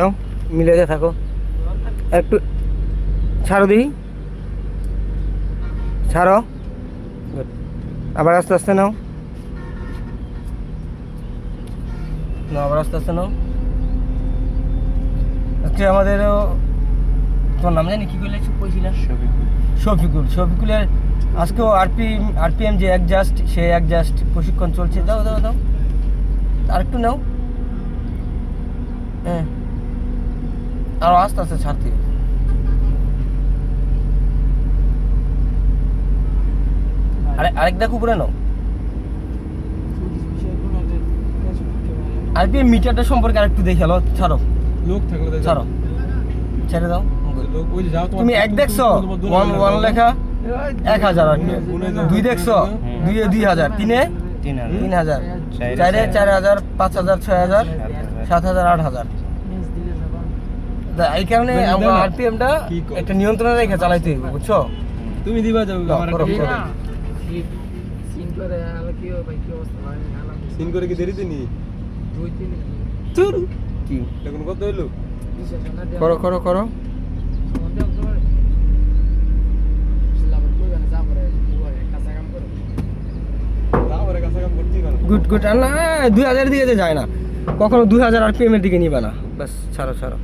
নাও মিলে যা থাকো। একটু ছাড়ো দিই ছাড়ো। আবার আস্তে আস্তে নাও। নাও, আবার আস্তে আস্তে নাও। আজকে আমাদের তোর নাম জানি, কি করলে কইছিল শফিকুল। শফিকুলের আজকেও আরপি আরপিএম যে অ্যাডজাস্ট সে অ্যাডজাস্ট প্রশিক্ষণ চলছে। দাও দাও দাও। আর একটু নাও। হ্যাঁ। আরও আস্তে আস্তে ছাড়তে। আরে আরেক দেখো উপরে নাও। আরপিএম মিটারটা সম্পর্কে আরেকটু দেখে আলো ছাড়ো। লোক থাকলে ছাড়ো। ছেড়ে দাও। তুমি এক দেখছ? ওয়ান ওয়ান লেখা? এক হাজার আর। গুনে দুই দেখছ? দুইয়ে দুই হাজার। তিনে? তিন হাজার। চারে চারে হাজার পাঁচ হাজার ছয় হাজার। সাত হাজার আট হাজার। এই কারণে আমরা। আরপিএমটা কি একটা নিয়ন্ত্রণে রেখে চালাইতে হইব বুঝছ? তুমি দিবা দাও, আমার করো, করো। সিন করে কি দেরিতে নি? কি? এখন কত করো করো করো। গুড গুড আর না দুই হাজার দিকে যায় না। কখনো দুই হাজার আরপিএম এর দিকে নিবে না। ব্যাস ছাড়ো ছাড়ো।